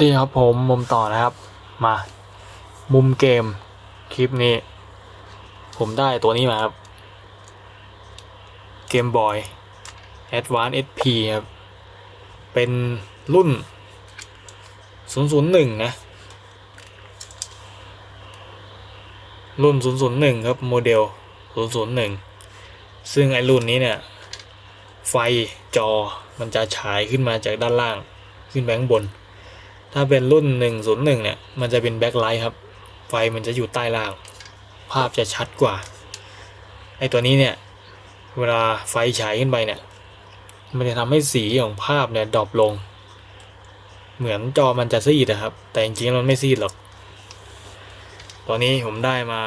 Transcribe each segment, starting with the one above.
สวัสดีครับผมมุมต่อนะครับ มา มุมเกมคลิปนี้ ผมได้ตัวนี้มาครับเกมบอย Advance SP ครับ เป็นรุ่น 001 นะ รุ่น 001 ครับ โมเดล 001 ซึ่งไอรุ่นนี้เนี่ย ไฟจอมันจะฉายขึ้นมาจากด้านล่าง ขึ้นไปข้างบน ถ้าเป็นรุ่น 101 เนี่ย มันจะเป็นแบ็คไลท์ครับ ไฟมันจะอยู่ใต้ล่าง ภาพจะชัดกว่า ไอตัวนี้เนี่ย เวลาไฟฉายขึ้นไปเนี่ย มันจะทำให้สีของภาพเนี่ยดรอปลง เหมือนจอมันจะซีดนะครับ แต่จริงๆมันไม่ซีดหรอก ตอนนี้ผมได้มา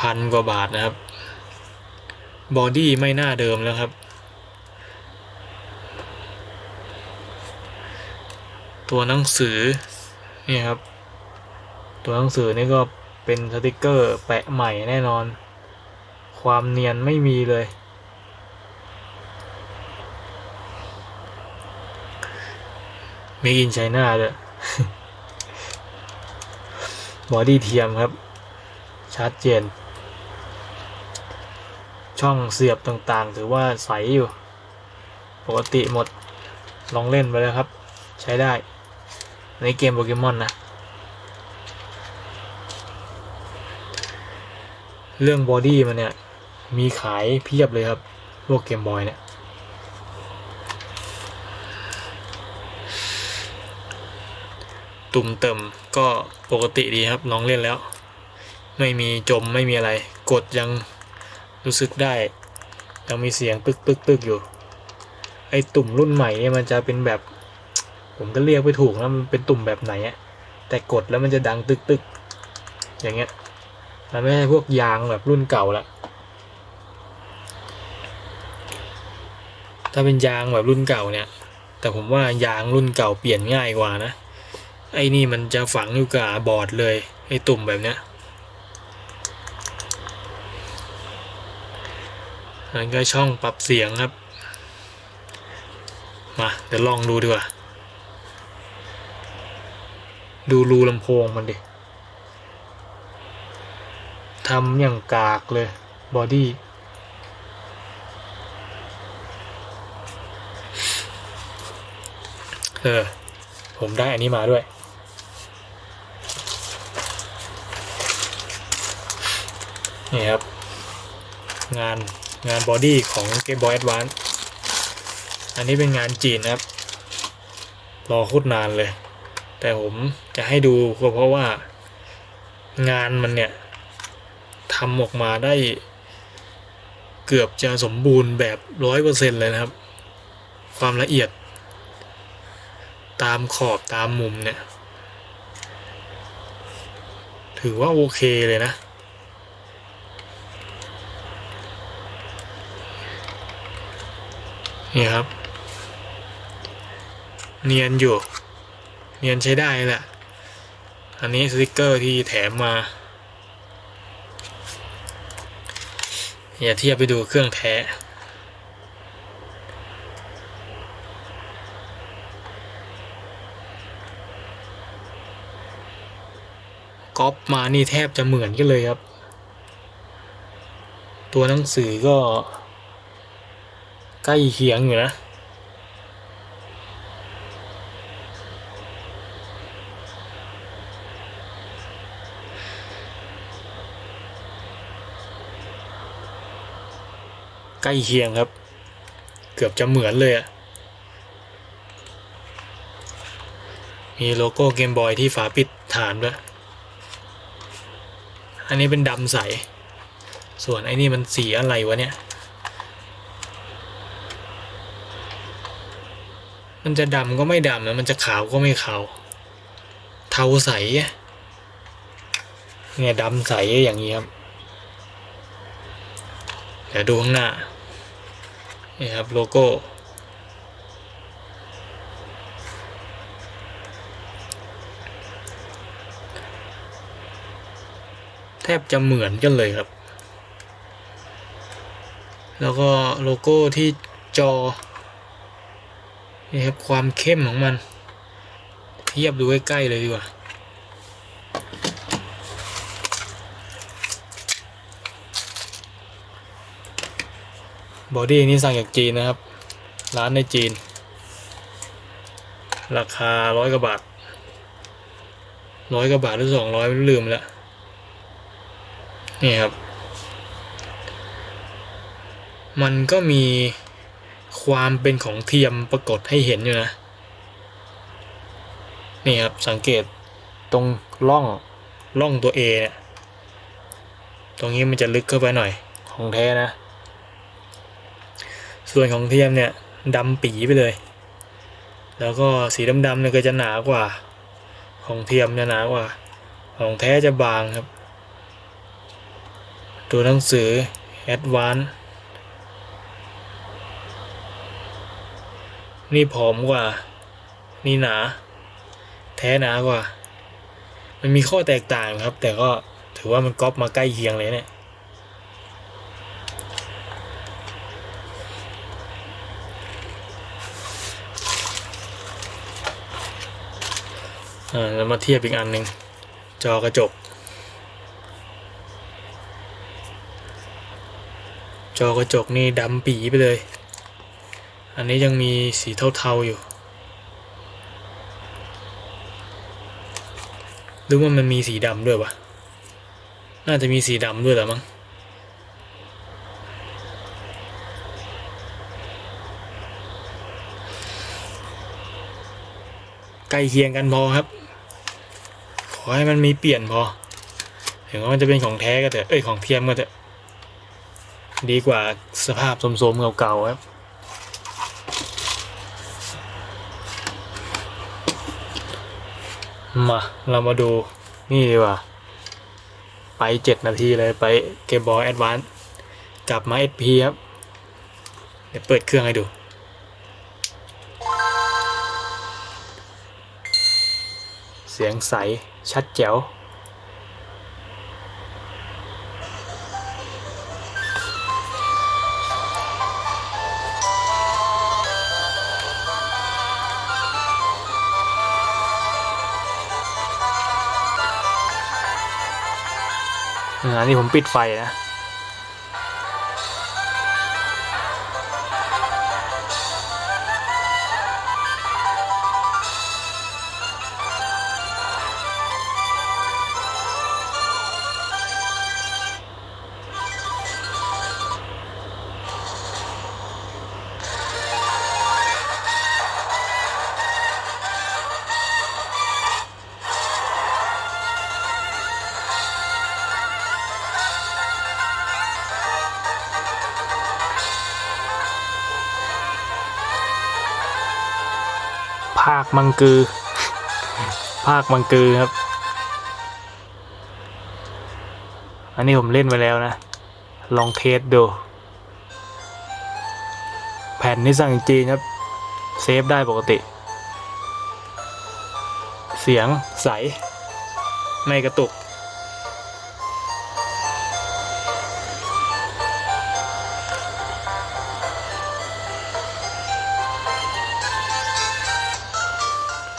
พันกว่าบาทนะครับ บอดี้ไม่น่าเดิมแล้วครับ ตัวหนังสือนี่ครับ ตัวหนังสือนี่ก็เป็นสติกเกอร์แปะใหม่แน่นอน ความเนียนไม่มีเลยม่กินไชน่าเลยบอดี้เทียมครับ ชัดเจน ช่องเสียบต่างๆ ถือว่าใสอยู่ ปกติหมดลองเล่นไปเลยครับ ใช้ได้ ในเกมโปเกมอนนะ เรื่องบอดี้มันเนี่ย มีขายเพียบเลยครับพวกเกมบอยเนี่ยตุ่มเติมก็ปกติดีครับลองเล่นแล้ว ไม่มีจมไม่มีอะไร กดยังรู้สึกได้ยังมีเสียงตึกตึกตึกอยู่ ไอตุ่มรุ่นใหม่เนี่ยมันจะเป็นแบบ ผมก็เรียกไม่ถูกนะมันเป็นตุ่มแบบไหนอะแต่กดแล้วมันจะดังตึกตึกอย่างเงี้ยมันไม่ใช่พวกยางแบบรุ่นเก่าละถ้าเป็นยางแบบรุ่นเก่าเนี่ย แต่ผมว่ายางรุ่นเก่าเปลี่ยนง่ายกว่านะ ไอ้นี่มันจะฝังอยู่กับบอร์ดเลยไอ้ตุ่มแบบเนี้ยอันนก็ช่องปรับเสียงครับ มาเดี๋ยวลองดูดีกว่า ดูรูลำโพงมันดิทำอย่างกากเลยบอดี้เออ ผมได้อันนี้มาด้วย นี่ครับ งานงานบอดี้ของ Game Boy Advance อันนี้เป็นงานจีนนะครับ รอโคตรนานเลย แต่ผมจะให้ดูก็เพราะว่างานมันเนี่ยทำออกมาได้เกือบจะสมบูรณ์แบบร้อยเปอร์เซ็นเลยนะครับ ความละเอียด ตามขอบตามมุมเนี่ย ถือว่าโอเคเลยนะ นี่ครับ เนียนอยู่ เนียนใช้ได้แหละ อันนี้สติกเกอร์ที่แถมมา อย่าเทียบไปดูเครื่องแท้ก๊อปมานี่แทบจะเหมือนกันเลยครับ ตัวหนังสือก็ใกล้เคียงอยู่นะ ใกล้เคียงครับ เกือบจะเหมือนเลยอะมีโลโก้เกมบอยที่ฝาปิดฐานด้วย อันนี้เป็นดำใส ส่วนไอ้นี่มันสีอะไรวะเนี่ย มันจะดำก็ไม่ดำนะมันจะขาวก็ไม่ขาว เทาใส เนี่ยดำใสอย่างนี้ครับ เดี๋ยวดูข้างหน้า นี่ครับโลโก้ แทบจะเหมือนกันเลยครับ แล้วก็โลโก้ที่จอ นี่ครับความเข้มของมัน เทียบดูใกล้ๆเลยดีกว่า บอดี้นี่สั่งจากจีนนะครับ ร้านในจีน ราคาร้อยกว่าบาทร้อยกว่าบาทหรือสองร้อยไม่ลืมแล้วนี่ครับ มันก็มีความเป็นของเทียมปรากฏให้เห็นอยู่นะ นี่ครับสังเกตตรงร่องร่องตัว A เนี่ย ตรงนี้มันจะลึกเข้าไปหน่อยของแท้นะ ส่วนของเทียมเนี่ยดำปีไปเลย แล้วก็สีดำๆเนี่ยก็จะหนากว่า ของเทียมจะหนากว่า ของแท้จะบางครับ ตัวหนังสือ Advance นี่ผอมกว่า นี่หนา แท้หนากว่า มันมีข้อแตกต่างครับ แต่ก็ถือว่ามันก๊อปมาใกล้เคียงเลยเนี่ย อ่าแล้วมาเทียบอีกอันหนึ่งจอกระจก จอกระจกนี่ดำปีไปเลย อันนี้ยังมีสีเทาๆอยู่หรือว่ามันมีสีดำด้วยวะน่าจะมีสีดำด้วยหละมั้งใกล้เคียงกันพอครับ อให้มันมีเปลี่ยนพอ ถึงว่ามันจะเป็นของแท้ก็เถอะเอ้ยของเทียมก็เถอะ ดีกว่าสภาพโสมๆเก่าๆครับมาเรามาดูนี่ดีกว่า ไปเจ็ดนาทีเลยไปเกมบอลแอดวานซ์กลับมา SP ครับ เดี๋ยวเปิดเครื่องให้ดู เสียงใส ชัดแจ๋วอันนี้ผมปิดไฟนะ คมังกือ ภาคมังกือครับ อันนี้ผมเล่นไปแล้วนะ ลองเทสดู แผ่นนี้สั่งจีนครับ เซฟได้ปกติ เสียงใส ไม่กระตุก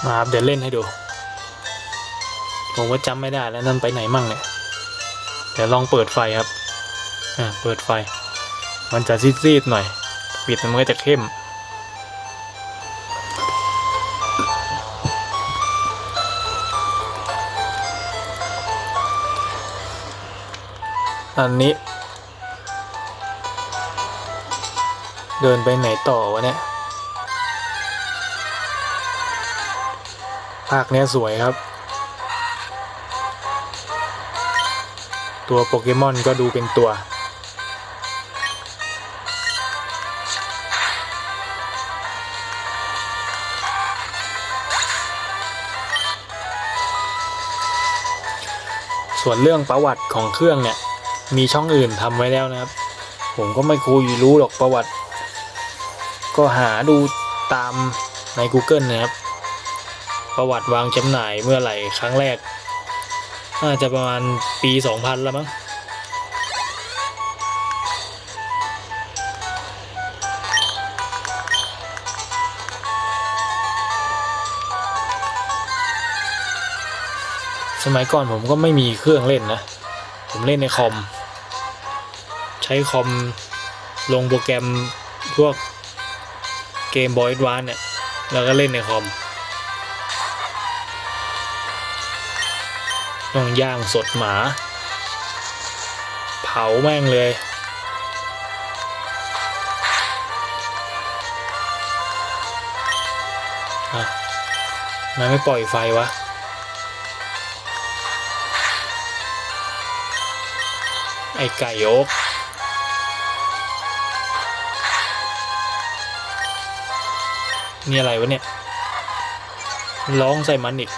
มาครับเดี๋ยวเล่นให้ดู ผมก็จำไม่ได้แล้วนั่นไปไหนมั่งเนี่ย เดี๋ยวลองเปิดไฟครับ อ่า เปิดไฟ มันจะซีดๆหน่อย ปิดมันก็จะเข้ม อันนี้ เดินไปไหนต่อวะเนี่ย ภาคเนี้ยสวยครับ ตัวโปเกมอนก็ดูเป็นตัว ส่วนเรื่องประวัติของเครื่องเนี่ย มีช่องอื่นทำไว้แล้วนะครับ ผมก็ไม่คุยรู้หรอกประวัติ ก็หาดูตามใน Google นะครับ ประวัติวางจำหน่ายเมื่อไหร่ครั้งแรก น่าจะประมาณปี 2000 แล้วมั้งสมัยก่อนผมก็ไม่มีเครื่องเล่นนะ ผมเล่นในคอม ใช้คอมลงโปรแกรมพวกเกมบอยด์วานเนี่ย แล้วก็เล่นในคอม ต้องย่างสดหมา เผาแม่งเลย อะทำไมันไม่ปล่อยไฟวะไอไก่โอ๊กนี่อะไรวะเนี่ย ร้องใส่มันอีก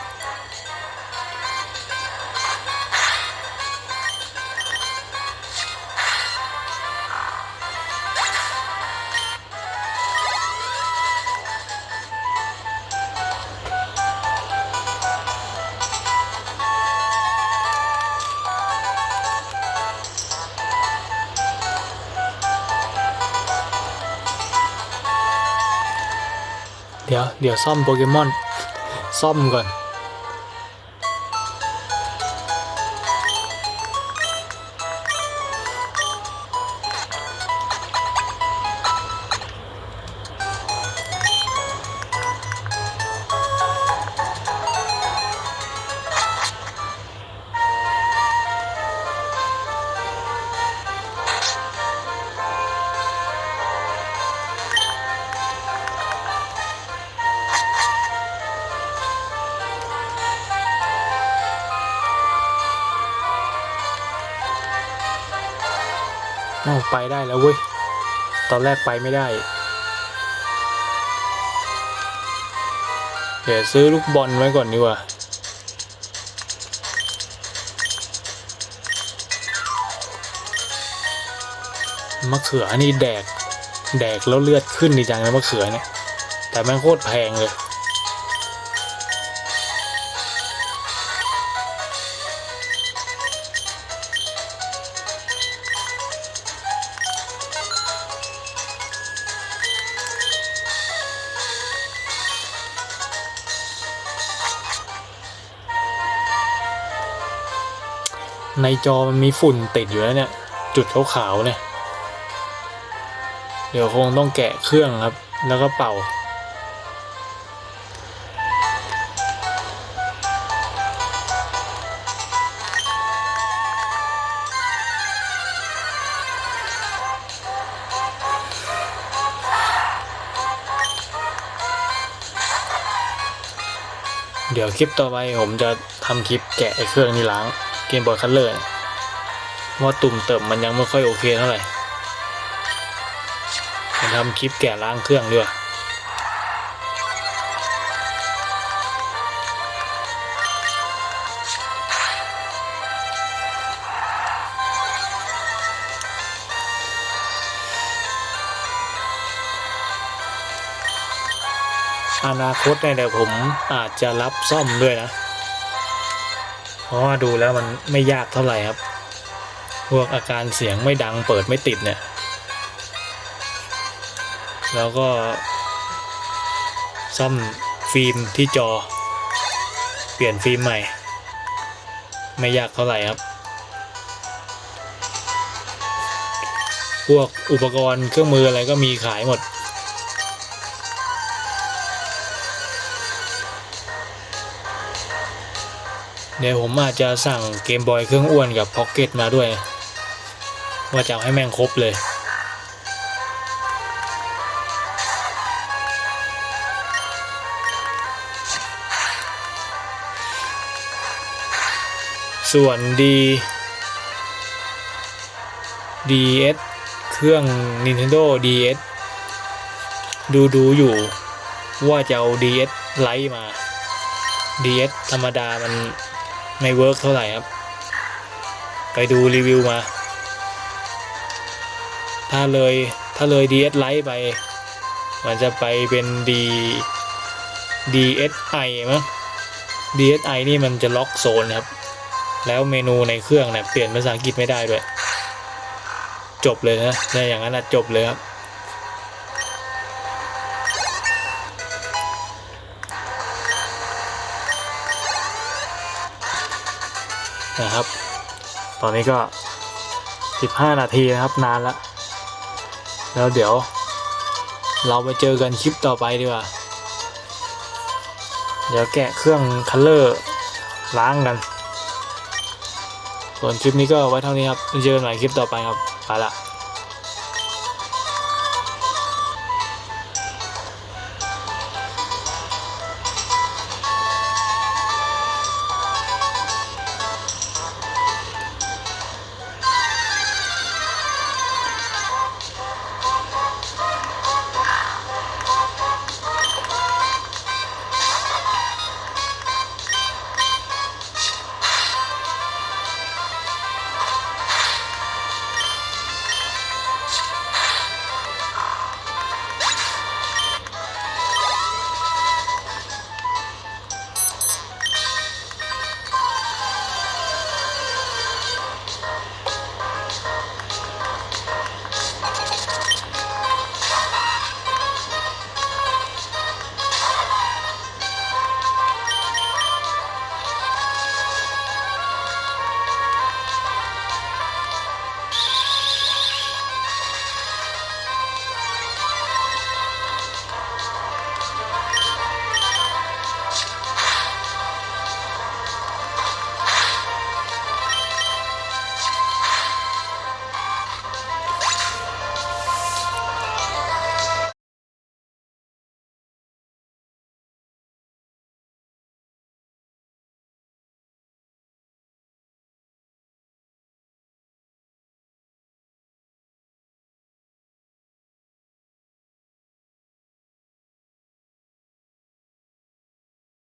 เดี๋ยวซ่อมโปเกมอน ซ่อมก่อน ไปได้แล้วเว้ย ตอนแรกไปไม่ได้ เดี๋ยวซื้อลูกบอลไว้ก่อนดีกว่า มะเขือนี่แดก แดกแล้วเลือดขึ้นดีจังนะมะเขือเนี่ย แต่แม่งโคตรแพงเลย ในจอมันมีฝุ่นติดอยู่แล้วเนี่ย จุดขาวๆเนี่ย เดี๋ยวคงต้องแกะเครื่องครับ แล้วก็เป่า เดี๋ยวคลิปต่อไปผมจะทำคลิปแกะไอ้เครื่องนี้ล้าง เกมบอยคัลเลอร์ว่าตุ่มเติมมันยังไม่ค่อยโอเคเท่าไหร่จะทำคลิปแกะล้างเครื่องด้วยอนาคตเนี่ยเดี๋ยวผมอาจจะรับซ่อมด้วยนะ เพราะว่าดูแล้วมันไม่ยากเท่าไหร่ครับ พวกอาการเสียงไม่ดังเปิดไม่ติดเนี่ย แล้วก็ ซ่อมฟิล์มที่จอ เปลี่ยนฟิล์มใหม่ ไม่ยากเท่าไหร่ครับ พวกอุปกรณ์เครื่องมืออะไรก็มีขายหมด เดี๋ยวผมอาจจะสั่งเกมบอยเครื่องอ้วนกับพ็อกเก็ตมาด้วย ว่าจะเอาให้แม่งครบเลยส่วน D DS เครื่อง Nintendo DS ดูดูอยู่ว่าจะเอา DS ไลท์มา DS ธรรมดามัน ไม่เวิร์กเท่าไหร่ครับ ไปดูรีวิวมา ถ้าเลยถ้าเลย DS ไลท์ไป มันจะไปเป็น D DSi มั้ง DSi นี่มันจะล็อกโซนครับ แล้วเมนูในเครื่องเนี่ยเปลี่ยนภาษาอังกฤษไม่ได้ด้วย จบเลยนะในอย่างนั้นนะจบเลยครับ นะครับ ตอนนี้ก็ 15 นาทีนะครับนานแล้วแล้วเดี๋ยว เราไปเจอกันคลิปต่อไปดีกว่า เดี๋ยวแกะเครื่องคัลเลอร์ล้างกัน ส่วนคลิปนี้ก็ไว้เท่านี้ครับเจอกันใหม่คลิปต่อไปครับไปละ